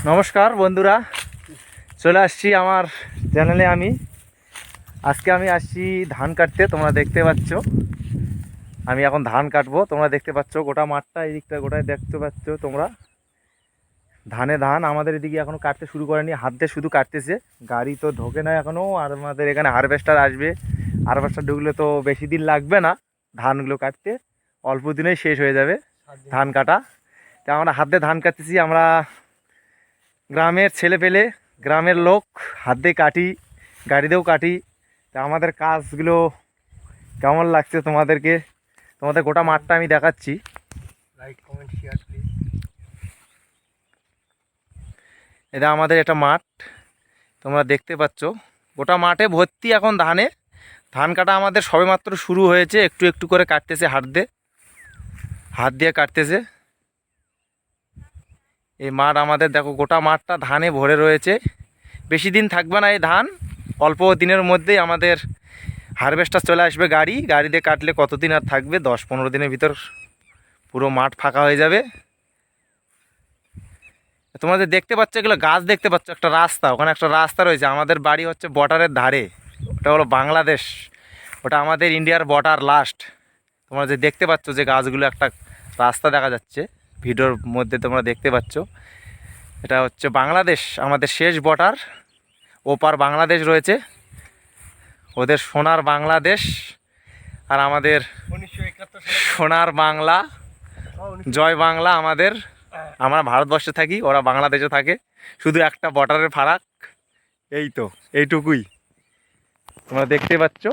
নমস্কার বন্ধুরা। চলে আসছি আমার চ্যানেলে আমি। আজকে আমি আসছি ধান কাটতে তোমরা দেখতে পাচ্ছ। আমি এখন ধান কাটবো তোমরা দেখতে পাচ্ছ গোটা মাঠটা এই দিকটা গোটায় দেখতে পাচ্ছ তোমরা। ধানে ধান আমাদের এদিকে এখনও কাটতে শুরু করেনি হাত দিয়ে শুধু কাটতেছে। গাড়ি তো ঢোকে না এখনও আর আমাদের এখানে হারভেস্টার আসবে। হারভেস্টার ঢুকলে তো বেশি দিন লাগবে না ধানগুলো কাটতে অল্প দিনেই শেষ হয়ে যাবে ধান কাটা। তা আমরা হাত দিয়ে ধান কাটতেছি আমরা গ্রামের ছেলে পেলে গ্রামের লোক হাত দিয়ে কাটি গাড়িতেও কাটি। তা আমাদের কাজগুলো কেমন লাগছে তোমাদেরকে? তোমাদের গোটা মাঠটা আমি দেখাচ্ছি। লাইক কমেন্ট শেয়ার প্লিজ এটা আমাদের একটা মাঠ। তোমরা দেখতে পাচ্ছ। গোটা মাঠে ভর্তি এখন ধানে ধান কাটা আমাদের সবেমাত্র শুরু হয়েছে। একটু একটু করে কাটতেছে হাত দিয়ে। হাত দিয়ে কাটতেছে। এই মাঠ আমাদের দেখো, গোটা মাঠটা ধানে ভরে রয়েছে। বেশি দিন থাকবে না এই ধান, অল্প দিনের মধ্যেই আমাদের হারভেস্টার চলে আসবে গাড়ি। গাড়িতে কাটলে কতদিন আর থাকবে? দশ পনেরো দিনের ভিতর পুরো মাঠ ফাঁকা হয়ে যাবে। তোমাদের দেখতে পাচ্ছ, এগুলো গাছ দেখতে পাচ্ছ, একটা রাস্তা, ওখানে একটা রাস্তা রয়েছে। আমাদের বাড়ি হচ্ছে বর্ডারের ধারে, ওটা হলো বাংলাদেশ, ওটা আমাদের ইন্ডিয়ার বর্ডার লাস্ট। তোমরা যে দেখতে পাচ্ছ যে গাছগুলো একটা রাস্তা দেখা যাচ্ছে। ভিডিওর মধ্যে তোমরা দেখতে পাচ্ছ। এটা হচ্ছে বাংলাদেশ, আমাদের শেষ বর্ডার। ওপার বাংলাদেশ রয়েছে। ওদের সোনার বাংলাদেশ আর আমাদের সোনার বাংলা। জয় বাংলা আমাদের। আমরা ভারতবর্ষে থাকি, ওরা বাংলাদেশে থাকে। শুধু একটা বর্ডারের ফারাক, এই তো, এইটুকুই। তোমরা দেখতে পাচ্ছ।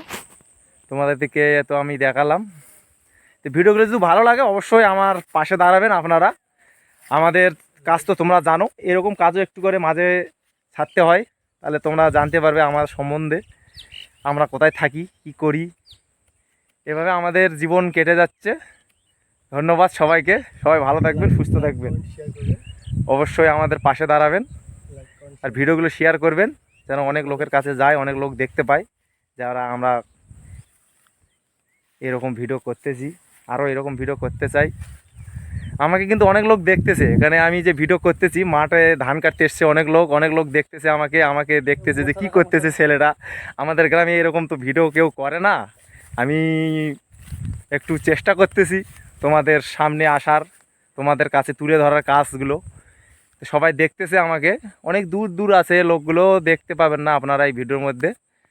তোমাদের দিকে তো আমি দেখালাম। তো ভিডিওগুলো যদি ভালো লাগে, অবশ্যই আমার পাশে দাঁড়াবেন আপনারা। আমাদের কাজ তো তোমরা জানো, এরকম কাজও একটু করে মাঝে ছাড়তে হয়। তাহলে তোমরা জানতে পারবে আমার সম্বন্ধে, আমরা কোথায় থাকি, কি করি। এভাবে আমাদের জীবন কেটে যাচ্ছে। ধন্যবাদ সবাইকে। সবাই ভালো থাকবেন, সুস্থ থাকবেন। অবশ্যই আমাদের পাশে দাঁড়াবেন। আর ভিডিওগুলো শেয়ার করবেন, যেন অনেক লোকের কাছে যায়, অনেক লোক দেখতে পায়, যারা আমরা এরকম ভিডিও করতেছি। আরও এরকম ভিডিও করতে চাই। আমাকে কিন্তু অনেক লোক দেখতেছে। এখানে আমি যে ভিডিও করতেছি, মাঠে ধান কাটতে এসছে অনেক লোক। অনেক লোক দেখতেছে আমাকে আমাকে দেখতেছে যে কি করতেছে ছেলেরা। আমাদের গ্রামে এরকম তো ভিডিও কেউ করে না। আমি একটু চেষ্টা করতেছি তোমাদের সামনে আসার, তোমাদের কাছে তুলে ধরার কাজগুলো। সবাই দেখতেছে আমাকে। অনেক দূর দূর আছে, লোকগুলো দেখতে পাবেন না আপনারা এই ভিডিওর মধ্যে।